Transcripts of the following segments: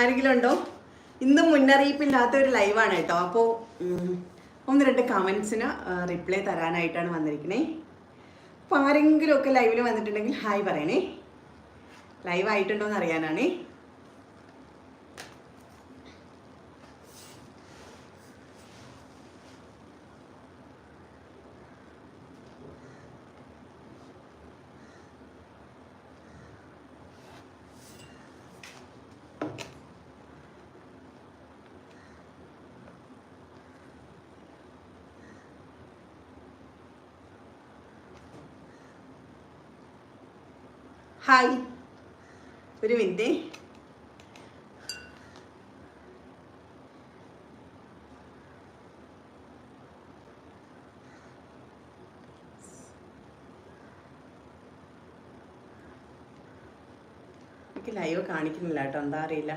ആരെങ്കിലും ഉണ്ടോ? ഇന്ന് മുന്നറിയിപ്പില്ലാത്ത ഒരു ലൈവാണ് കേട്ടോ. അപ്പോൾ ഒന്ന് രണ്ട് കമൻസിന് റിപ്ലൈ തരാനായിട്ടാണ് വന്നിരിക്കണേ. അപ്പോൾ ആരെങ്കിലുമൊക്കെ ലൈവിൽ വന്നിട്ടുണ്ടെങ്കിൽ ഹായ് പറയണേ. ലൈവ് ആയിട്ടുണ്ടോ എന്ന് അറിയാനാണേ. ഹായ്. ഒരു മിനിറ്റ്. എനിക്ക് ലൈവ് കാണിക്കുന്നില്ല കേട്ടോ. എന്താ അറിയില്ല.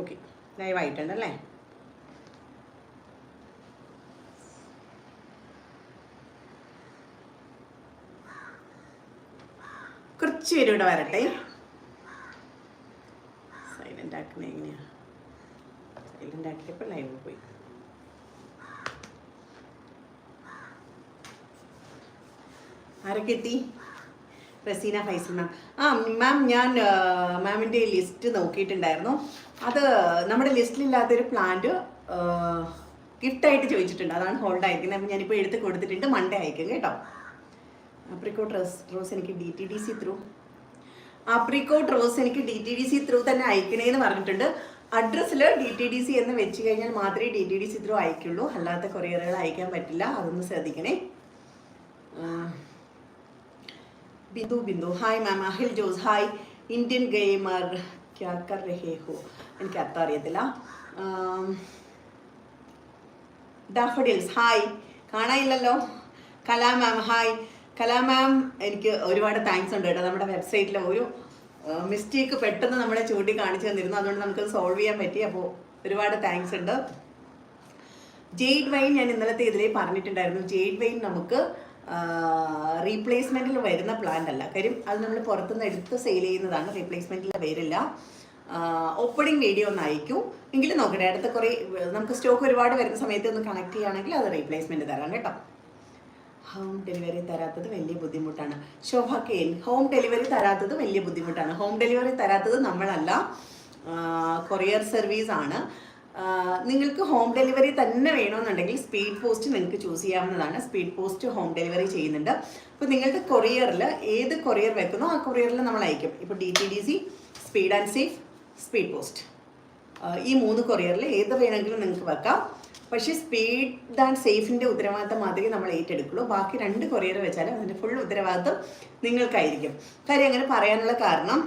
ഓക്കെ ലൈവ് ആയിട്ടുണ്ടല്ലേ കുറച്ച് പേര് ഇവിടെ വരട്ടെ. സൈലന്റ് ആക്കണേ എങ്ങനെയാ? സൈലന്റ് ആക്കിയപ്പോൾ ലൈവ് പോയി. ആരൊക്കെ എത്തി റസീന ഫൈസൽ മാം ആ മാം ഞാൻ മാമിന്റെ ലിസ്റ്റ് നോക്കിയിട്ടുണ്ടായിരുന്നു. അത് നമ്മുടെ ലിസ്റ്റിലില്ലാത്തൊരു പ്ലാന്റ് ഗിഫ്റ്റായിട്ട് ചോദിച്ചിട്ടുണ്ട്. അതാണ് ഹോൾഡ് അയക്കുന്നത് അപ്പം ഞാനിപ്പോൾ എടുത്ത് കൊടുത്തിട്ടുണ്ട്. മൺഡേ അയക്കും കേട്ടോ. ആപ്രിക്കോട്ട് റോസ് റോസ് എനിക്ക് D T D C through apricot rose എനിക്ക് D T D C through തന്നെ അയക്കണേന്ന് പറഞ്ഞിട്ടുണ്ട്. അഡ്രസ്സിൽ ഡി ടി ഡി സി എന്ന് വെച്ച് കഴിഞ്ഞാൽ മാത്രമേ D T D C through അയക്കുള്ളൂ. അല്ലാത്ത കൊറിയറുകൾ അയക്കാൻ പറ്റില്ല. അതൊന്ന് ശ്രദ്ധിക്കണേ. Bindu Bindu. Hi ma'am Ahil Jose. Hi Indian gamer ക്യാ കർ എനിക്ക് അർത്ഥം അറിയത്തില്ല. ഡാഫഡിൽസ് ഹായ് കാണാനില്ലല്ലോ. കലാ മാം ഹായ് കലാ മാം എനിക്ക് ഒരുപാട് താങ്ക്സ് ഉണ്ട് കേട്ടോ. നമ്മുടെ വെബ്സൈറ്റിലെ ഒരു മിസ്റ്റേക്ക് പെട്ടെന്ന് നമ്മളെ ചൂണ്ടി കാണിച്ചു തന്നിരുന്നു. അതുകൊണ്ട് നമുക്ക് സോൾവ് ചെയ്യാൻ പറ്റി. അപ്പോൾ ഒരുപാട് താങ്ക്സ് ഉണ്ട്. ജെയ്ഡ് വൈൻ ഞാൻ ഇന്നലത്തെ ഇതിലേ പറഞ്ഞിട്ടുണ്ടായിരുന്നു. ജെയ്ഡ് വൈൻ നമുക്ക് റീപ്ലേസ്മെന്റിൽ വരുന്ന പ്ലാന്റ് അല്ല. കാര്യം അത് നമ്മൾ പുറത്തുനിന്ന് എടുത്ത് സെയിൽ ചെയ്യുന്നതാണ്. റീപ്ലേസ്മെന്റിൽ വരില്ല ഓപ്പണിംഗ് വീഡിയോ ഒന്ന് അയക്കൂ. എങ്കിലും നോക്കട്ടെ അടുത്ത കുറേ നമുക്ക് സ്റ്റോക്ക് ഒരുപാട് വരുന്ന സമയത്ത് ഒന്ന് കണക്ട് ചെയ്യുകയാണെങ്കിൽ അത് റീപ്ലേസ്മെന്റ് തരാം കേട്ടോ. ഹോം ഡെലിവറി തരാത്തത് വലിയ ബുദ്ധിമുട്ടാണ്. ശോഭ ഹോം ഡെലിവറി തരാത്തത് വലിയ ബുദ്ധിമുട്ടാണ്. ഹോം ഡെലിവറി തരാത്തത് നമ്മളല്ല. കൊറിയർ സർവീസ് ആണ്. നിങ്ങൾക്ക് ഹോം ഡെലിവറി തന്നെ വേണമെന്നുണ്ടെങ്കിൽ സ്പീഡ് പോസ്റ്റ് നിങ്ങൾക്ക് ചൂസ് ചെയ്യാവുന്നതാണ്. സ്പീഡ് പോസ്റ്റ് ഹോം ഡെലിവറി ചെയ്യുന്നുണ്ട്. അപ്പോൾ നിങ്ങളുടെ കൊറിയറിൽ ഏത് കൊറിയർ വെക്കുന്നോ ആ കൊറിയറിൽ നമ്മൾ അയക്കും. ഇപ്പോൾ D T D C speed and safe speed post ഈ മൂന്ന് കൊറിയറിൽ ഏത് വേണമെങ്കിലും നിങ്ങൾക്ക് വെക്കാം. പക്ഷേ സ്പീഡ് ആൻഡ് സേഫിന്റെ ഉത്തരവാദിത്തം മാത്രമേ നമ്മൾ ഏറ്റെടുക്കുള്ളൂ. ബാക്കി രണ്ട് കൊറിയർ വെച്ചാലും അതിന്റെ ഫുൾ ഉത്തരവാദിത്തം നിങ്ങൾക്കായിരിക്കും. കാര്യം അങ്ങനെ പറയാനുള്ള കാരണം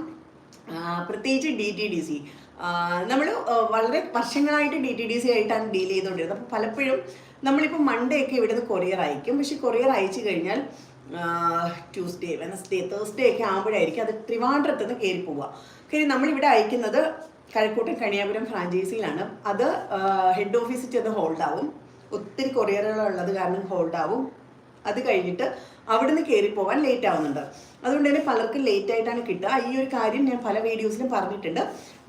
പ്രത്യേകിച്ച് ഡി ടി ഡി സി നമ്മൾ വളരെ വർഷങ്ങളായിട്ട് ഡി ടി ഡി സി ആയിട്ടാണ് ഡീൽ ചെയ്തുകൊണ്ടിരുന്നത്. അപ്പോൾ പലപ്പോഴും നമ്മളിപ്പോൾ മൺഡേ ഒക്കെ ഇവിടുന്ന് കൊറിയർ അയക്കും. പക്ഷെ കൊറിയർ അയച്ചു കഴിഞ്ഞാൽ ട്യൂസ്ഡേ വെനസ്ഡേ തേഴ്സ്ഡേ ഒക്കെ ആകുമ്പോഴായിരിക്കും അത് ട്രിവാൻഡ്രത്ത് നിന്ന് കയറി പോവുക. കാര്യം നമ്മളിവിടെ അയക്കുന്നത് കഴക്കൂട്ടം കണിയാപുരം ഫ്രാഞ്ചൈസിയിലാണ് അത് ഹെഡ് ഓഫീസിൽ ചെന്ന് ഹോൾഡ് ആവും. ഒത്തിരി കൊറിയറുകളുള്ളത് കാരണം ഹോൾഡ് ആവും. അത് കഴിഞ്ഞിട്ട് അവിടെ നിന്ന് കയറി പോകാൻ ലേറ്റ് ആവുന്നുണ്ട്. അതുകൊണ്ട് തന്നെ പലർക്കും ലേറ്റ് ആയിട്ടാണ് കിട്ടുക. ഈ ഒരു കാര്യം ഞാൻ പല വീഡിയോസിലും പറഞ്ഞിട്ടുണ്ട്.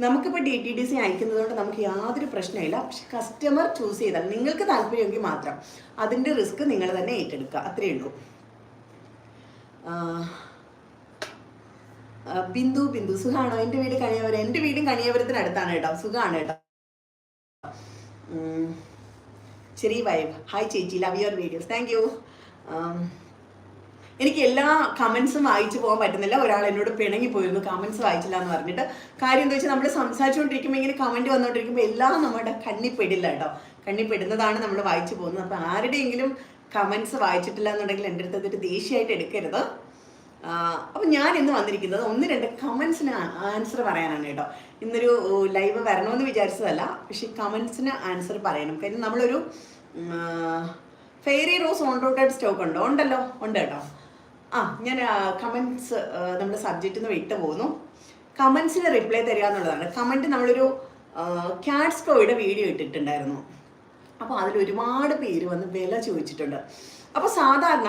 നമുക്കിപ്പോൾ ഡി ടി ഡി സി അയക്കുന്നത് കൊണ്ട് നമുക്ക് യാതൊരു പ്രശ്നമില്ല പക്ഷെ കസ്റ്റമർ ചൂസ് ചെയ്താൽ നിങ്ങൾക്ക് താല്പര്യമെങ്കിൽ മാത്രം അതിന്റെ റിസ്ക് നിങ്ങൾ തന്നെ ഏറ്റെടുക്കുക. അത്രയേ ഉള്ളൂ. ബിന്ദു ബിന്ദു. സുഖാണോ? എന്റെ വീട് കണിയാപുരം എന്റെ വീടും കണിയാപുരത്തിന് അടുത്താണ് കേട്ടോ. സുഖമാണ് കേട്ടോ. ചെറിയ വൈബ് ഹായ് ചേച്ചി. Love your videos thank you എനിക്ക് എല്ലാ കമൻസും വായിച്ചു പോകാൻ പറ്റുന്നില്ല. ഒരാൾ എന്നോട് പിണങ്ങി പോയിരുന്നു. കമൻസ് വായിച്ചില്ല എന്ന് പറഞ്ഞിട്ട്. കാര്യം എന്താ വെച്ചാൽ നമ്മൾ സംസാരിച്ചുകൊണ്ടിരിക്കുമ്പോൾ ഇങ്ങനെ കമന്റ് വന്നുകൊണ്ടിരിക്കുമ്പോൾ എല്ലാം നമ്മുടെ കണ്ണിൽ പെടില്ല കേട്ടോ. കണ്ണിൽ പെടുന്നതാണ് നമ്മൾ വായിച്ചു പോകുന്നത്. അപ്പോൾ ആരുടെയെങ്കിലും കമൻസ് വായിച്ചിട്ടില്ല എന്നുണ്ടെങ്കിൽ എന്റെ അടുത്ത് അതൊരു ദേഷ്യമായിട്ട് എടുക്കരുത്. അപ്പം ഞാൻ ഇന്ന് വന്നിരിക്കുന്നത് ഒന്ന് രണ്ട് കമൻസിന് ആൻസർ പറയാനാണ് കേട്ടോ. ഇന്നൊരു ലൈവ് വരണമെന്ന് വിചാരിച്ചതല്ല പക്ഷേ കമൻസിന് ആൻസർ പറയണം. കാര്യം നമ്മളൊരു fairy rose own rooted stock ഉണ്ടോ? ഉണ്ടല്ലോ ഉണ്ട് കേട്ടോ. ആ ഞാൻ കമൻസ് നമ്മുടെ സബ്ജക്റ്റിൽ നിന്ന് വിട്ടു പോകുന്നു കമൻസിന് റിപ്ലൈ തരിക എന്നുള്ളതാണ്. കമന്റ് നമ്മളൊരു ക്യാറ്റ്സ് കോയുടെ വീഡിയോ ഇട്ടിട്ടുണ്ടായിരുന്നു. അപ്പോൾ അതിൽ ഒരുപാട് പേര് വന്ന് വില ചോദിച്ചിട്ടുണ്ട്. അപ്പോൾ സാധാരണ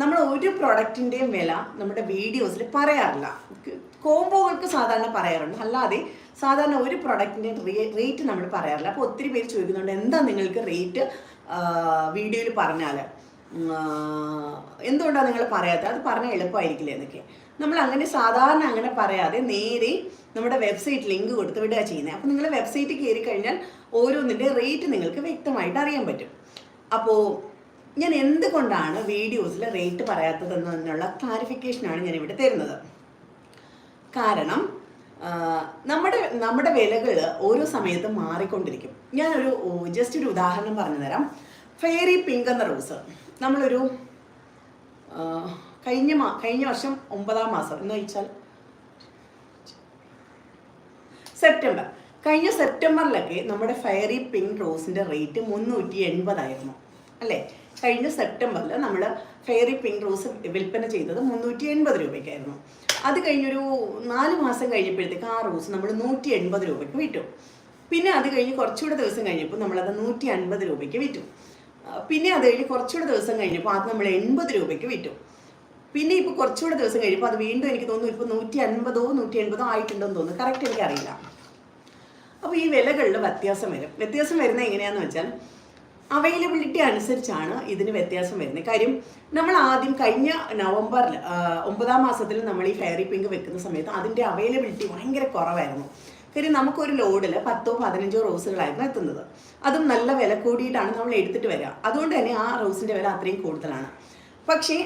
നമ്മൾ ഒരു പ്രൊഡക്റ്റിന്റെയും വില നമ്മുടെ വീഡിയോസിൽ പറയാറില്ല. കോംബോകൾക്ക് സാധാരണ പറയാറുണ്ട്. അല്ലാതെ സാധാരണ ഒരു പ്രൊഡക്റ്റിന്റെ റേറ്റ് നമ്മൾ പറയാറില്ല. അപ്പോൾ ഒത്തിരി പേര് ചോദിക്കുന്നുണ്ട് എന്താ നിങ്ങൾക്ക് റേറ്റ് വീഡിയോയിൽ പറഞ്ഞാൽ എന്തുകൊണ്ടാണ് നിങ്ങൾ പറയാത്തത്? അത് പറഞ്ഞാൽ എളുപ്പമായിരിക്കില്ല എന്നൊക്കെ. നമ്മൾ അങ്ങനെ സാധാരണ അങ്ങനെ പറയാതെ നേരെ നമ്മുടെ വെബ്സൈറ്റ് ലിങ്ക് കൊടുത്ത് വിടുക ചെയ്യുന്നത് അപ്പോൾ നിങ്ങൾ വെബ്സൈറ്റിൽ കയറി കഴിഞ്ഞാൽ ഓരോന്നിന്റെ റേറ്റ് നിങ്ങൾക്ക് വ്യക്തമായിട്ട് അറിയാൻ പറ്റും. അപ്പോൾ ഞാൻ എന്തുകൊണ്ടാണ് വീഡിയോസിൽ റേറ്റ് പറയാത്തതെന്നുള്ള ക്ലാരിഫിക്കേഷനാണ് ഞാൻ ഇവിടെ തരുന്നത്. കാരണം നമ്മുടെ നമ്മുടെ വിലകൾ ഓരോ സമയത്തും മാറിക്കൊണ്ടിരിക്കും. ഞാനൊരു ജസ്റ്റ് ഒരു ഉദാഹരണം പറഞ്ഞു തരാം ഫെയറി പിങ്ക് എന്ന റോസ് നമ്മളൊരു കഴിഞ്ഞ മാ കഴിഞ്ഞ വർഷം ഒമ്പതാം മാസം എന്ന് വെച്ചാൽ സെപ്റ്റംബർ കഴിഞ്ഞ സെപ്റ്റംബറിലൊക്കെ നമ്മുടെ ഫയറി പിങ്ക് റോസിന്റെ റേറ്റ് മുന്നൂറ്റി എൺപതായിരുന്നു. അല്ലേ? കഴിഞ്ഞ സെപ്റ്റംബറിൽ നമ്മൾ ഫെയറി പിങ്ക് റോസ് വിൽപ്പന ചെയ്തത് മുന്നൂറ്റി എൺപത് രൂപയ്ക്കായിരുന്നു. അത് കഴിഞ്ഞൊരു നാല് മാസം കഴിഞ്ഞപ്പോഴത്തേക്ക് ആ റോസ് നമ്മൾ നൂറ്റി എൺപത് രൂപയ്ക്ക് വിറ്റു. പിന്നെ അത് കഴിഞ്ഞ് കുറച്ചുകൂടെ ദിവസം കഴിഞ്ഞപ്പോൾ നമ്മളത് നൂറ്റി അൻപത് രൂപയ്ക്ക് വിറ്റു. പിന്നെ അത് കഴിഞ്ഞ് കുറച്ചുകൂടെ ദിവസം കഴിഞ്ഞപ്പോൾ അത് നമ്മൾ എൺപത് രൂപയ്ക്ക് വിറ്റു. പിന്നെ ഇപ്പോൾ കുറച്ചുകൂടെ ദിവസം കഴിയുമ്പോൾ അത് വീണ്ടും എനിക്ക് തോന്നുന്നു ഇപ്പോൾ നൂറ്റി അൻപതോ നൂറ്റി എൺപതോ ആയിട്ടുണ്ടോ എന്ന് തോന്നുന്നു. കറക്റ്റ് എനിക്കറിയില്ല. അപ്പോൾ ഈ വിലകളിൽ വ്യത്യാസം വരും. വ്യത്യാസം വരുന്നത് എങ്ങനെയാണെന്ന് വെച്ചാൽ അവൈലബിലിറ്റി അനുസരിച്ചാണ് ഇതിന് വ്യത്യാസം വരുന്നത്. കാര്യം നമ്മൾ ആദ്യം കഴിഞ്ഞ നവംബറിൽ ഒമ്പതാം മാസത്തിൽ നമ്മൾ ഈ ഫെയറി പിങ്ക് വെക്കുന്ന സമയത്ത് അതിന്റെ അവൈലബിലിറ്റി ഭയങ്കര കുറവായിരുന്നു. കാര്യം നമുക്കൊരു ലോഡിൽ പത്തോ പതിനഞ്ചോ റോസുകളായിരുന്നു എത്തുന്നത്. അതും നല്ല വില കൂടിയിട്ടാണ് നമ്മൾ എടുത്തിട്ട് വരിക. അതുകൊണ്ട് തന്നെ ആ റോസിന്റെ വില അത്രയും കൂടുതലാണ്. പക്ഷേ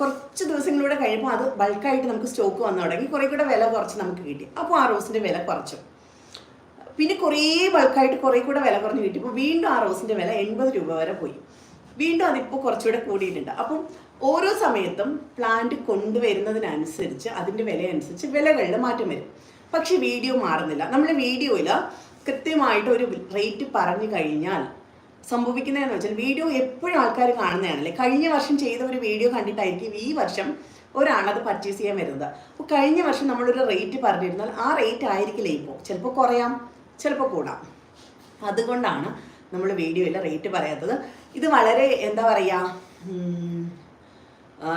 കുറച്ച് ദിവസങ്ങളിലൂടെ കഴിയുമ്പോൾ അത് ബൾക്കായിട്ട് നമുക്ക് സ്റ്റോക്ക് വന്നു തുടങ്ങി. കുറേ കൂടെ വില കുറച്ച് നമുക്ക് കിട്ടി. അപ്പോൾ ആ റോസിന്റെ വില കുറച്ചു. പിന്നെ കുറേ ബൾക്കായിട്ട് കുറേ കൂടെ വില കുറഞ്ഞ് കിട്ടിയപ്പോൾ വീണ്ടും ആ റോസിന്റെ വില എൺപത് രൂപ വരെ പോയി. വീണ്ടും അതിപ്പോൾ കുറച്ചുകൂടെ കൂടിയിട്ടുണ്ട്. അപ്പം ഓരോ സമയത്തും പ്ലാന്റ് കൊണ്ടുവരുന്നതിനനുസരിച്ച് അതിന്റെ വില അനുസരിച്ച് വിലകളിൽ മാറ്റം വരും. പക്ഷെ വീഡിയോ മാറുന്നില്ല. നമ്മൾ വീഡിയോയിൽ കൃത്യമായിട്ട് ഒരു റേറ്റ് പറഞ്ഞു കഴിഞ്ഞാൽ സംഭവിക്കുന്നതെന്ന് വെച്ചാൽ വീഡിയോ എപ്പോഴും ആൾക്കാർ കാണുന്നതാണല്ലേ? കഴിഞ്ഞ വർഷം ചെയ്ത ഒരു വീഡിയോ കണ്ടിട്ടായിരിക്കും ഈ വർഷം ഒരാളത് പർച്ചേസ് ചെയ്യാൻ വരുന്നത്. അപ്പോൾ കഴിഞ്ഞ വർഷം നമ്മളൊരു റേറ്റ് പറഞ്ഞിരുന്നാൽ ആ റേറ്റ് ആയിരിക്കില്ല ഇപ്പോൾ ചിലപ്പോൾ കുറയാം. ചിലപ്പോൾ കൂടാം. അതുകൊണ്ടാണ് നമ്മൾ വീഡിയോയിൽ റേറ്റ് പറയാത്തത്. ഇത് വളരെ എന്താ പറയുക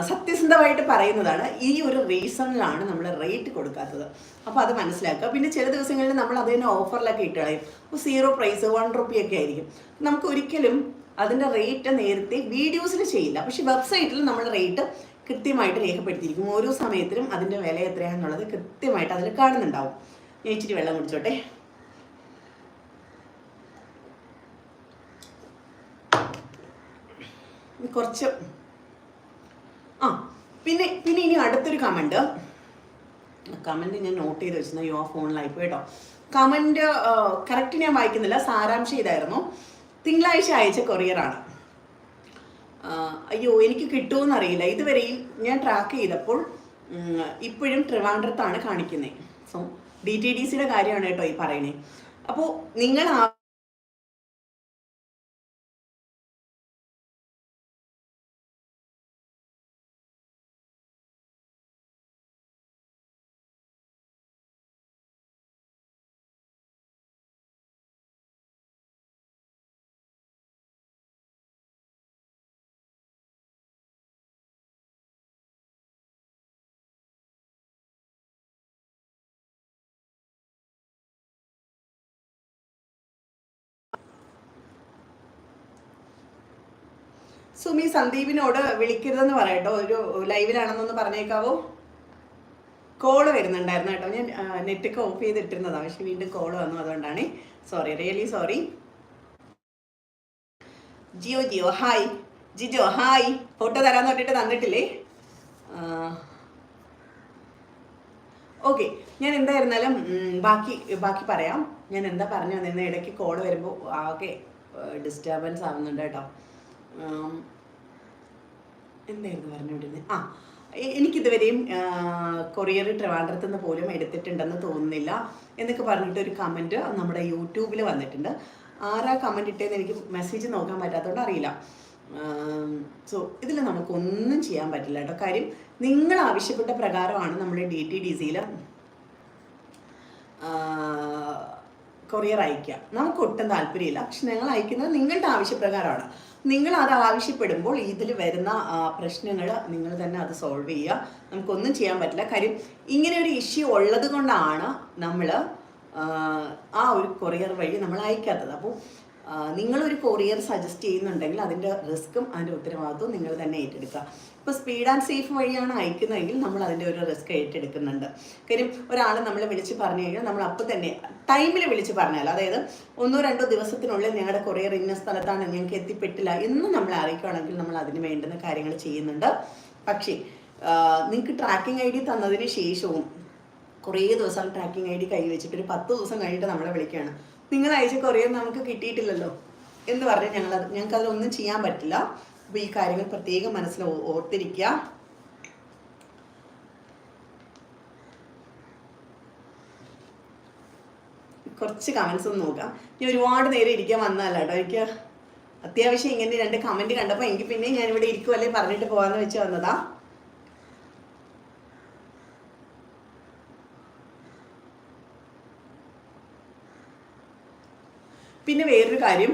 സത്യസന്ധമായിട്ട് പറയുന്നതാണ്. ഈ ഒരു റീസണിലാണ് നമ്മൾ റേറ്റ് കൊടുക്കാത്തത്. അപ്പോൾ അത് മനസ്സിലാക്കുക. പിന്നെ ചില ദിവസങ്ങളിൽ നമ്മൾ അത് തന്നെ ഓഫറിലൊക്കെ ഇട്ട് കളയും. സീറോ പ്രൈസ് വൺ റുപ്പി ഒക്കെ ആയിരിക്കും. നമുക്ക് ഒരിക്കലും അതിന്റെ റേറ്റ് നേരത്തെ വീഡിയോസിൽ ചെയ്യില്ല. പക്ഷേ വെബ്സൈറ്റിൽ നമ്മൾ റേറ്റ് കൃത്യമായിട്ട് രേഖപ്പെടുത്തിയിരിക്കും. ഓരോ സമയത്തിലും അതിന്റെ വില എത്രയാണെന്നുള്ളത് കൃത്യമായിട്ട് അതിൽ കാണുന്നുണ്ടാവും. ഞാൻ ഇച്ചിരി വെള്ളം കുടിച്ചോട്ടെ. കുറച്ച്. ആ പിന്നെ പിന്നെ ഇനി അടുത്തൊരു കമന്റ് കമന്റ് ഞാൻ നോട്ട് ചെയ്ത് വെച്ചിരുന്ന. യോ ഫോണിലായി കേട്ടോ കമന്റ് കറക്റ്റ് ഞാൻ വായിക്കുന്നില്ല. സാരാംശം ഇതായിരുന്നു. തിങ്കളാഴ്ച അയച്ച കൊറിയറാണ് അയ്യോ എനിക്ക് കിട്ടുമെന്നറിയില്ല ഇതുവരെയും ഞാൻ ട്രാക്ക് ചെയ്തപ്പോൾ ഇപ്പോഴും ട്രിവാൻഡ്രത്താണ് കാണിക്കുന്നത് സോ ഡി ടി ഡി സിയുടെ കാര്യമാണ് കേട്ടോ ഈ പറയണേ അപ്പോൾ നിങ്ങൾ സുമി സന്ദീപിനോട് വിളിക്കരുതെന്ന് പറയട്ടോ ഒരു ലൈവിലാണെന്നൊന്ന് പറഞ്ഞേക്കാവോ? കോൾ വരുന്നുണ്ടായിരുന്നു കേട്ടോ. ഞാൻ നെറ്റൊക്കെ ഓഫ് ചെയ്തിട്ടിരുന്നതാണ് പക്ഷെ വീണ്ടും കോൾ വന്നു അതുകൊണ്ടാണ്. Sorry really sorry Jio Jio hi Jijo hi photo തരാന്ന് പറഞ്ഞിട്ട് തന്നിട്ടില്ലേ? ഓക്കെ ഞാൻ എന്തായിരുന്നാലും ബാക്കി ബാക്കി പറയാം. ഞാൻ എന്താ പറഞ്ഞു വന്നിരുന്ന? ഇടയ്ക്ക് കോൾ വരുമ്പോൾ ആകെ ഡിസ്റ്റർബൻസ് ആവുന്നുണ്ട് കേട്ടോ. എന്തായിരുന്നു പറഞ്ഞുകൊണ്ടിരുന്നത് ആ എനിക്കിതുവരെയും കൊറിയർ ട്രിവാൻഡ്രത്ത് നിന്ന് പോലും എടുത്തിട്ടുണ്ടെന്ന് തോന്നുന്നില്ല എന്നൊക്കെ പറഞ്ഞിട്ട് ഒരു കമന്റ് നമ്മുടെ യൂട്യൂബിൽ വന്നിട്ടുണ്ട്. ആരാ കമന്റ് ഇട്ടതെന്ന് എനിക്ക് മെസ്സേജ് നോക്കാൻ പറ്റാത്തതുകൊണ്ട് അറിയില്ല. സോ ഇതിൽ നമുക്കൊന്നും ചെയ്യാൻ പറ്റില്ല കേട്ടോ. കാര്യം നിങ്ങൾ ആവശ്യപ്പെട്ട പ്രകാരമാണ് നമ്മൾ ഡി ടി ഡി സിയിൽ കൊറിയർ അയക്കുക നമുക്ക് ഒട്ടും താല്പര്യമില്ല. പക്ഷെ ഞങ്ങൾ അയക്കുന്നത് നിങ്ങളുടെ ആവശ്യപ്രകാരമാണ്. നിങ്ങൾ അത് ആവശ്യപ്പെടുമ്പോൾ ഇതിൽ വരുന്ന പ്രശ്നങ്ങൾ നിങ്ങൾ തന്നെ അത് സോൾവ് ചെയ്യുക. നമുക്കൊന്നും ചെയ്യാൻ പറ്റില്ല. കാര്യം ഇങ്ങനെ ഒരു ഇഷ്യൂ ഉള്ളത് കൊണ്ടാണ് നമ്മൾ ആ ഒരു കൊറിയർ വഴി നമ്മൾ അയക്കാത്തത്. അപ്പോൾ നിങ്ങളൊരു കൊറിയർ സജസ്റ്റ് ചെയ്യുന്നുണ്ടെങ്കിൽ അതിന്റെ റിസ്ക്കും അതിന്റെ ഉത്തരവാദിത്വവും നിങ്ങൾ തന്നെ ഏറ്റെടുക്കുക. ഇപ്പോൾ സ്പീഡ് ആൻഡ് സേഫ് വഴിയാണ് അയക്കുന്നതെങ്കിൽ നമ്മൾ അതിന്റെ ഒരു റിസ്ക് ഏറ്റെടുക്കുന്നുണ്ട്. കാര്യം ഒരാൾ നമ്മൾ വിളിച്ച് പറഞ്ഞു കഴിഞ്ഞാൽ നമ്മൾ അപ്പോൾ തന്നെ ടൈമിൽ വിളിച്ച് പറഞ്ഞാൽ അതായത് ഒന്നോ രണ്ടോ ദിവസത്തിനുള്ളിൽ ഞങ്ങളുടെ കൊറിയർ ഇന്ന സ്ഥലത്താണ് ഞങ്ങൾക്ക് എത്തിപ്പെട്ടില്ല എന്ന് നമ്മൾ അറിയിക്കുകയാണെങ്കിൽ നമ്മൾ അതിന് വേണ്ടുന്ന കാര്യങ്ങൾ ചെയ്യുന്നുണ്ട്. പക്ഷേ നിങ്ങൾക്ക് ട്രാക്കിംഗ് ഐ ഡി തന്നതിന് ശേഷവും കുറേ ദിവസം ട്രാക്കിംഗ് ഐ ഡി കൈവച്ചിട്ട് ഒരു പത്ത് ദിവസം കഴിഞ്ഞിട്ട് നമ്മളെ വിളിക്കുകയാണ്. നിങ്ങൾ അയച്ച കൊറിയർ നമുക്ക് കിട്ടിയിട്ടില്ലല്ലോ എന്ന് പറഞ്ഞ് ഞങ്ങൾ ഞങ്ങൾക്ക് അതിലൊന്നും ചെയ്യാൻ പറ്റില്ല. അപ്പോൾ ഈ കാര്യങ്ങൾ പ്രത്യേകം മനസ്സിൽ ഓർത്തിരിക്ക. ഓർത്തിരിക്കുക കുറച്ച് കമൻസ് ഒന്ന് നോക്കാം. ഞാൻ ഒരുപാട് നേരം ഇരിക്കാൻ വന്നതല്ല കേട്ടോ. എനിക്ക് അത്യാവശ്യം ഇങ്ങനെ രണ്ട് കമന്റ് കണ്ടപ്പോൾ എനിക്ക് പിന്നെ ഞാൻ ഇവിടെ ഇരിക്കുമല്ലേ പറഞ്ഞിട്ട് പോകാമെന്ന് വെച്ച് വന്നതാ. പിന്നെ വേറൊരു കാര്യം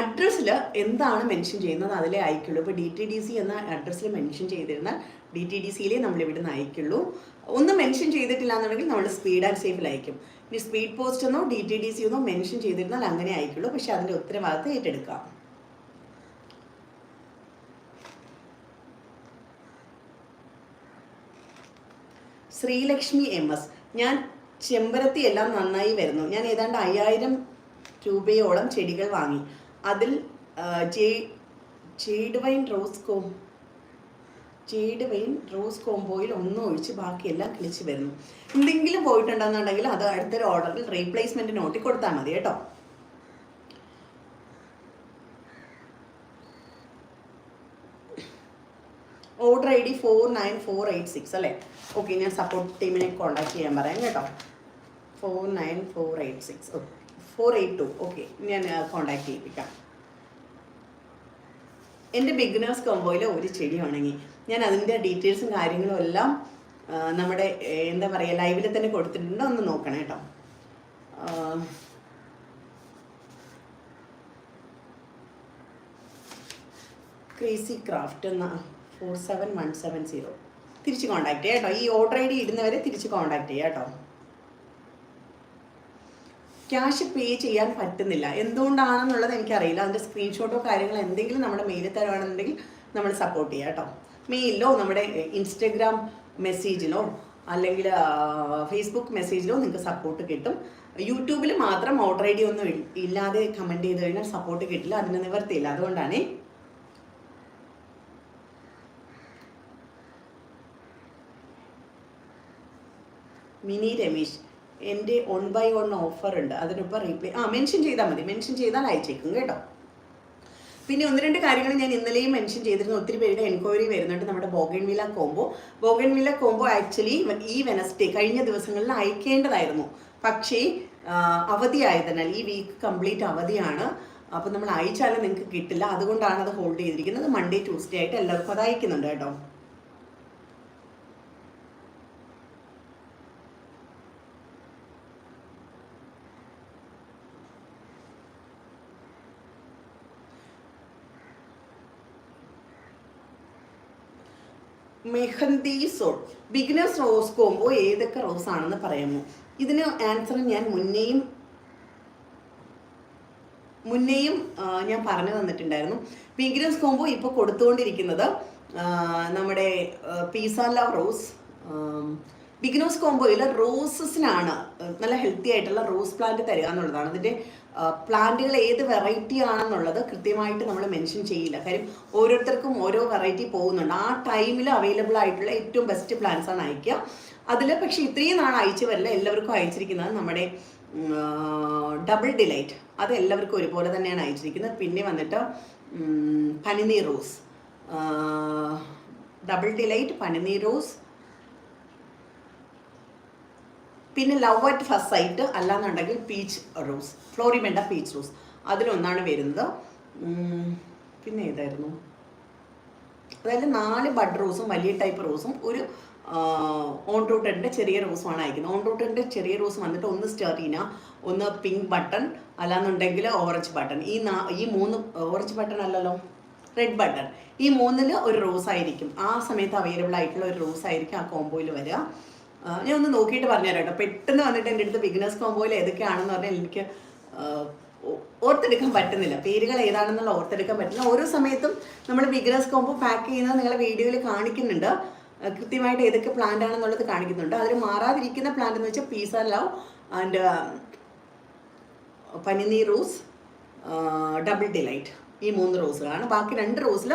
അഡ്രസ്സിൽ എന്താണ് മെൻഷൻ ചെയ്യുന്നത് അതിലേ അയക്കുള്ളൂ. ഇപ്പോൾ ഡി ടി ഡി സി എന്ന അഡ്രസ്സിൽ മെൻഷൻ ചെയ്തിരുന്നാൽ ഡി ടി ഡി സിയിലേ നമ്മൾ ഇവിടുന്ന് അയക്കുള്ളൂ. ഒന്നും മെൻഷൻ ചെയ്തിട്ടില്ല എന്നുണ്ടെങ്കിൽ നമ്മൾ സ്പീഡ് ആൻഡ് സേഫിൽ അയക്കും. ഇനി സ്പീഡ് പോസ്റ്റ് എന്നോ ഡി ടി ഡി സി എന്നോ മെൻഷൻ ചെയ്തിരുന്നാൽ അങ്ങനെ അയക്കുള്ളൂ. പക്ഷെ അതിന്റെ ഉത്തരവാദിത്തം ഏറ്റെടുക്കാം ശ്രീലക്ഷ്മി എം എസ് ഞാൻ ചെമ്പരത്തി എല്ലാം നന്നായി വരുന്നു. ഞാൻ ഏതാണ്ട് അയ്യായിരം രൂപയോളം ചെടികൾ വാങ്ങി. അതിൽ ചേടുവൈൻ റോസ് കോം ജേഡ് വൈൻ റോസ് കോംബോയിൽ ഒന്നും ഒഴിച്ച് ബാക്കിയെല്ലാം കിളിച്ച് വരുന്നു. എന്തെങ്കിലും പോയിട്ടുണ്ടെന്നുണ്ടെങ്കിൽ അത് അടുത്തൊരു ഓർഡറിൽ റീപ്ലേസ്മെന്റ് നോട്ടി കൊടുത്താൽ മതി കേട്ടോ. Order I D four nine four eight six അല്ലേ? ഓക്കെ ഞാൻ സപ്പോർട്ട് ടീമിനെ കോൺടാക്ട് ചെയ്യാൻ പറയാം കേട്ടോ. Four nine four eight six. Four eight two okay ഞാൻ കോണ്ടാക്ട് ചെയ്യിപ്പിക്കാം. എന്റെ ബിഗിനേഴ്സ് കോമ്പോയിൽ ഒരു ചെടി ഉണങ്ങി. ഞാൻ അതിന്റെ ഡീറ്റെയിൽസും കാര്യങ്ങളും എല്ലാം നമ്മുടെ എന്താ പറയുക ലൈവിൽ തന്നെ കൊടുത്തിട്ടുണ്ട്. ഒന്ന് നോക്കണം കേട്ടോ. ക്രേസി ക്രാഫ്റ്റ് എന്ന four seven one seven zero തിരിച്ച് കോൺടാക്ട് ചെയ്യാം കേട്ടോ. ഈ ഓർഡർ ഐ ഡി ഇടുന്നവരെ തിരിച്ച് കോൺടാക്ട് ചെയ്യാം കേട്ടോ. ക്യാഷ് പേ ചെയ്യാൻ പറ്റുന്നില്ല. എന്തുകൊണ്ടാണെന്നുള്ളത് എനിക്കറിയില്ല. അതിന്റെ സ്ക്രീൻഷോട്ടോ കാര്യങ്ങളോ എന്തെങ്കിലും നമ്മുടെ മെയിലിൽ തരുവാണെന്നുണ്ടെങ്കിൽ നമ്മൾ സപ്പോർട്ട് ചെയ്യാം കേട്ടോ. മെയിലിലോ നമ്മുടെ ഇൻസ്റ്റഗ്രാം മെസ്സേജിലോ അല്ലെങ്കിൽ ഫേസ്ബുക്ക് മെസ്സേജിലോ നിങ്ങൾക്ക് സപ്പോർട്ട് കിട്ടും. യൂട്യൂബിൽ മാത്രം ഓർഡർ ഐ ഡി ഒന്നും ഇല്ലാതെ കമന്റ് ചെയ്ത് കഴിഞ്ഞാൽ സപ്പോർട്ട് കിട്ടില്ല. അതിന് നിവർത്തിയില്ല. അതുകൊണ്ടാണ് മിനി രമേശ്. എന്റെ ഓൺ ബൈ ഓൺ ഓഫർ ഉണ്ട്. അതിനൊപ്പം റീപ്ലേ ആ മെൻഷൻ ചെയ്താൽ മതി. മെൻഷൻ ചെയ്താൽ അയച്ചേക്കും കേട്ടോ. പിന്നെ ഒന്ന് രണ്ട് കാര്യങ്ങൾ ഞാൻ ഇന്നലെയും മെൻഷൻ ചെയ്തിരുന്നു. ഒത്തിരി പേരുടെ എൻക്വയറി വരുന്നുണ്ട്. നമ്മുടെ bougainvillea combo bougainvillea combo actually ഈ വെനസ്ഡേ കഴിഞ്ഞ ദിവസങ്ങളിൽ അയക്കേണ്ടതായിരുന്നു. പക്ഷേ അവധിയായതിനാൽ ഈ വീക്ക് കംപ്ലീറ്റ് അവധിയാണ്. അപ്പോൾ നമ്മൾ അയച്ചാലും നിങ്ങൾക്ക് കിട്ടില്ല. അതുകൊണ്ടാണ് അത് ഹോൾഡ് ചെയ്തിരിക്കുന്നത്. മൺഡേ ട്യൂസ്ഡേ ആയിട്ട് എല്ലാവർക്കും അത് അയക്കുന്നുണ്ട് കേട്ടോ. Mehndi soul beginners rose combo ഏതൊക്കെ റോസ് ആണെന്ന് പറയാമോ ഇതിന് ആൻസർ ഞാൻ മുന്നേയും മുന്നേയും ഞാൻ പറഞ്ഞു തന്നിട്ടുണ്ടായിരുന്നു. ബിഗിനേഴ്സ് കോംബോ ഇപ്പോൾ കൊടുത്തുകൊണ്ടിരിക്കുന്നത് നമ്മുടെ പീസ ലവ് റോസ് ബിഗിനോസ് കോംബോയിൽ റോസസിനാണ് നല്ല ഹെൽത്തി ആയിട്ടുള്ള റോസ് പ്ലാന്റ് തരിക എന്നുള്ളതാണ്. അതിന്റെ പ്ലാന്റുകൾ ഏത് വെറൈറ്റി ആണെന്നുള്ളത് കൃത്യമായിട്ട് നമ്മൾ മെൻഷൻ ചെയ്യില്ല. കാര്യം ഓരോരുത്തർക്കും ഓരോ വെറൈറ്റി പോകുന്നുണ്ട്. ആ ടൈമിൽ അവൈലബിൾ ആയിട്ടുള്ള ഏറ്റവും ബെസ്റ്റ് പ്ലാന്റ്സ് ആണ് അയക്കുക അതിൽ പക്ഷേ ഇത്രയും നാൾ അയച്ചു വരില്ല എല്ലാവർക്കും അയച്ചിരിക്കുന്നത് നമ്മുടെ ഡബിൾ ഡിലൈറ്റ് അത് എല്ലാവർക്കും ഒരുപോലെ തന്നെയാണ് അയച്ചിരിക്കുന്നത്. പിന്നെ വന്നിട്ട് പനിനീർ റോസ് ഡബിൾ ഡിലൈറ്റ് പനിനീർ റോസ് പിന്നെ ലവ് അറ്റ് ഫസ്റ്റ് സൈറ്റ് അല്ലാന്നുണ്ടെങ്കിൽ പീച്ച് റോസ് ഫ്ലോറിമെൻഡ പീച്ച് റോസ്. അതിലൊന്നാണ് വരുന്നത്. പിന്നെ ഏതായിരുന്നു? അതായത് നാല് ബഡ് റോസും വലിയ ടൈപ്പ് റോസും ഒരു ഓൺ റൂട്ടറിന്റെ ചെറിയ റോസുമാണ് അയക്കുന്നത്. ഓൺ റൂട്ടറിന്റെ ചെറിയ റോസ് വന്നിട്ട് ഒന്ന് സ്റ്റെറീന ഒന്ന് പിങ്ക് ബട്ടൺ അല്ലാന്നുണ്ടെങ്കിൽ ഓറഞ്ച് ബട്ടൺ. ഈ നാ- ഈ മൂന്ന് ഓറഞ്ച് ബട്ടൺ അല്ലല്ലോ റെഡ് ബട്ടൺ. ഈ മൂന്നിൽ ഒരു റോസ് ആയിരിക്കും ആ സമയത്ത് അവൈലബിൾ ആയിട്ടുള്ള ഒരു റോസ് ആയിരിക്കും ആ കോംബോയിൽ വരിക. ഞാൻ ഒന്ന് നോക്കിയിട്ട് പറഞ്ഞുതരാം കേട്ടോ. പെട്ടെന്ന് വന്നിട്ട് എന്റെ അടുത്ത് ബിഗിനേഴ്സ് കോംബോയിൽ ഏതൊക്കെയാണെന്ന് പറഞ്ഞാൽ എനിക്ക് ഓർത്തെടുക്കാൻ പറ്റുന്നില്ല. പേരുകൾ ഏതാണെന്നുള്ള ഓർത്തെടുക്കാൻ പറ്റില്ല ഓരോ സമയത്തും നമ്മൾ ബിഗിനേഴ്സ് കോംബോ പാക്ക് ചെയ്യുന്നത് നിങ്ങളെ വീഡിയോയിൽ കാണിക്കുന്നുണ്ട്. കൃത്യമായിട്ട് ഏതൊക്കെ പ്ലാന്റ് ആണെന്നുള്ളത് കാണിക്കുന്നുണ്ട്. അതിൽ മാറാതിരിക്കുന്ന പ്ലാന്റ് എന്ന് വെച്ചാൽ പീസ ലവ്. ആൻഡ് പനിനീർ റോസ് ഡബിൾ ഡിലൈറ്റ് ഈ മൂന്ന് റോസുകളാണ്. ബാക്കി രണ്ട് റോസിൽ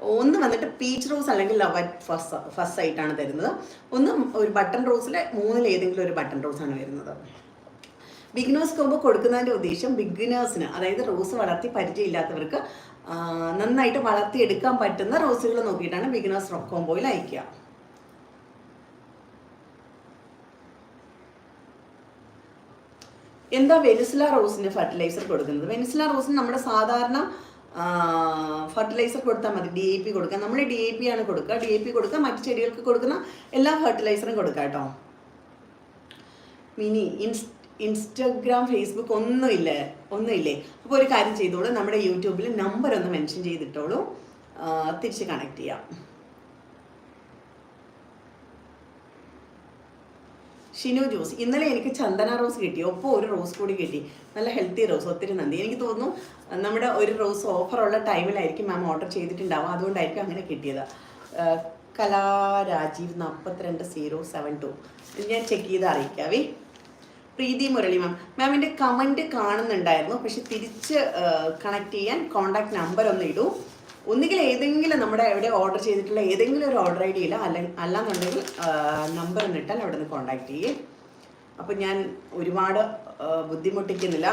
ഒന്ന് വന്നിട്ട് പീച്ച് റോസ് അല്ലെങ്കിൽ ലവ് ഫസ്റ്റ് ഫസ്റ്റ് ആയിട്ടാണ് തരുന്നത്. ഒന്ന് ഒരു ബട്ടൺ റോസിലെ മൂന്നിൽ ഏതെങ്കിലും ഒരു ബട്ടൺ റോസ് ആണ് വരുന്നത്. ബിഗിനേഴ്സ് കോമ്പോ കൊടുക്കുന്നതിന്റെ ഉദ്ദേശം ബിഗിനേഴ്സിന് അതായത് റോസ് വളർത്തി പരിചയമില്ലാത്തവർക്ക് നന്നായിട്ട് വളർത്തിയെടുക്കാൻ പറ്റുന്ന റോസുകൾ നോക്കിയിട്ടാണ് ബിഗിനേഴ്സ് കോമ്പോയിൽ അയക്കുക. എന്താ വെനിസില റോസിന് ഫെർട്ടിലൈസർ കൊടുക്കുന്നത്? വെനിസില റോസിന് നമ്മുടെ സാധാരണ ഫെർട്ടിലൈസർ കൊടുത്താൽ മതി. ഡി എ പി കൊടുക്കുക നമ്മൾ ഡി എ പി ആണ് കൊടുക്കുക. ഡി എ പി കൊടുക്കുക. മറ്റ് ചെടികൾക്ക് കൊടുക്കുന്ന എല്ലാ ഫെർട്ടിലൈസറും കൊടുക്കുക കേട്ടോ. മിനി ഇൻസ് ഇൻസ്റ്റഗ്രാം ഫേസ്ബുക്ക് ഒന്നുമില്ലേ ഒന്നുമില്ലേ അപ്പോൾ ഒരു കാര്യം ചെയ്തോളൂ. നമ്മുടെ യൂട്യൂബിൽ നമ്പർ ഒന്ന് മെൻഷൻ ചെയ്തിട്ടോളൂ. തിരിച്ച് കണക്ട് ചെയ്യാം. ഷിനു ജ്യൂസ്. ഇന്നലെ എനിക്ക് ചന്ദന റോസ് കിട്ടി. ഒപ്പം ഒരു റോസ് കൂടി കിട്ടി. നല്ല ഹെൽത്തി റോസ് ഒത്തിരി നന്ദി. എനിക്ക് തോന്നുന്നു നമ്മുടെ ഒരു റോസ് ഓഫറുള്ള ടൈമിലായിരിക്കും മാം ഓർഡർ ചെയ്തിട്ടുണ്ടാവും അതുകൊണ്ടായിരിക്കും അങ്ങനെ കിട്ടിയത്. കലാരാജീവ് കലാ രാജീവ് നാൽപ്പത്തിരണ്ട് സീറോ സെവൻ ടു. ഞാൻ ചെക്ക് ചെയ്ത് അറിയിക്കാവേ. പ്രീതി മുരളി മാം. മാമിന്റെ കമന്റ് കാണുന്നുണ്ടായിരുന്നു. പക്ഷെ തിരിച്ച് കണക്ട് ചെയ്യാൻ കോണ്ടാക്ട് നമ്പർ ഒന്ന് ഇടൂ. ഒന്നുകിൽ ഏതെങ്കിലും നമ്മുടെ എവിടെ ഓർഡർ ചെയ്തിട്ടുള്ള ഏതെങ്കിലും ഒരു ഓർഡർ ഐ ഡിയില്ല അല്ല അല്ലാന്നുണ്ടെങ്കിൽ നമ്പർ ഒന്നിട്ടാൽ അവിടെ നിന്ന് കോണ്ടാക്ട് ചെയ്യേ. അപ്പം ഞാൻ ഒരുപാട് ബുദ്ധിമുട്ടിക്കുന്നില്ല.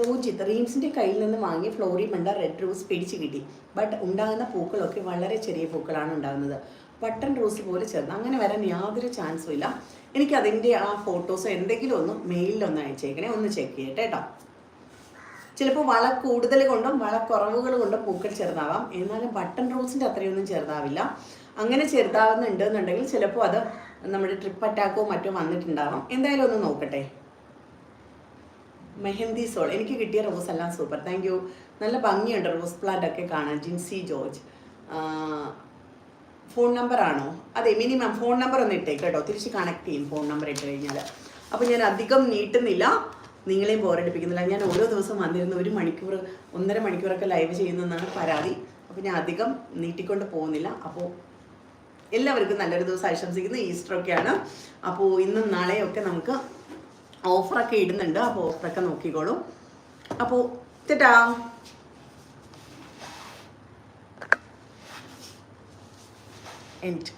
റോജിത്ത് റീംസിന്റെ കയ്യിൽ നിന്ന് വാങ്ങിയ ഫ്ലോറിമണ്ട റെഡ് റോസ് പിടിച്ച് കിട്ടി. ബട്ട് ഉണ്ടാകുന്ന പൂക്കളൊക്കെ വളരെ ചെറിയ പൂക്കളാണ് ഉണ്ടാകുന്നത്. ബട്ടൺ റോസ് പോലെ ചേർന്ന്. അങ്ങനെ വരാൻ യാതൊരു ചാൻസും ഇല്ല. എനിക്ക് അതിന്റെ ആ ഫോട്ടോസോ എന്തെങ്കിലും ഒന്ന് മെയിലിൽ മെയിലൊന്ന് അയച്ചേക്കണേ. ഒന്ന് ചെക്ക് ചെയ്യട്ടെ കേട്ടോ ചിലപ്പോൾ വള കൂടുതൽ കൊണ്ടും വള കുറവുകൾ കൊണ്ടും പൂക്കൾ ചെറുതാവാം. എന്നാലും ബട്ടൺ റോസിന്റെ അത്രയൊന്നും ചെറുതാവില്ല. അങ്ങനെ ചെറുതാവുന്നുണ്ട് എന്നുണ്ടെങ്കിൽ ചിലപ്പോൾ അത് നമ്മുടെ ട്രിപ്പ് അറ്റാക്കോ മറ്റോ വന്നിട്ടുണ്ടാവാം. എന്തായാലും ഒന്ന് നോക്കട്ടെ. മെഹന്തി സോൾ. എനിക്ക് കിട്ടിയ റോസ് എല്ലാം സൂപ്പർ. Thank you. നല്ല ഭംഗിയുണ്ട് റോസ് പ്ലാന്റ് ഒക്കെ കാണാൻ. ജിൻസി ജോർജ്. ഫോൺ നമ്പർ ആണോ അതെ മിനിമം ഫോൺ നമ്പർ ഒന്ന് ഇട്ടേക്ക് കേട്ടോ. തിരിച്ച് കണക്ട് ചെയ്യും ഫോൺ നമ്പർ ഇട്ട് കഴിഞ്ഞാൽ അപ്പോൾ ഞാൻ അധികം നീട്ടുന്നില്ല. നിങ്ങളെയും ബോറടിപ്പിക്കുന്നില്ല. ഞാൻ ഓരോ ദിവസം വന്നിരുന്ന ഒരു മണിക്കൂർ ഒന്നര മണിക്കൂറൊക്കെ ലൈവ് ചെയ്യുന്നതെന്നാണ് പരാതി. അപ്പോൾ ഞാൻ അധികം നീട്ടിക്കൊണ്ട് പോകുന്നില്ല. അപ്പോൾ എല്ലാവർക്കും നല്ലൊരു ദിവസം ആശംസിക്കുന്നു. ഈസ്റ്റർ ഒക്കെയാണ്. അപ്പോൾ ഇന്നും നാളെയും ഒക്കെ നമുക്ക് ഓഫറൊക്കെ ഇടുന്നുണ്ട്. അപ്പോൾ ഓഫറൊക്കെ നോക്കിക്കോളൂ. അപ്പോൾ തെറ്റാ? And.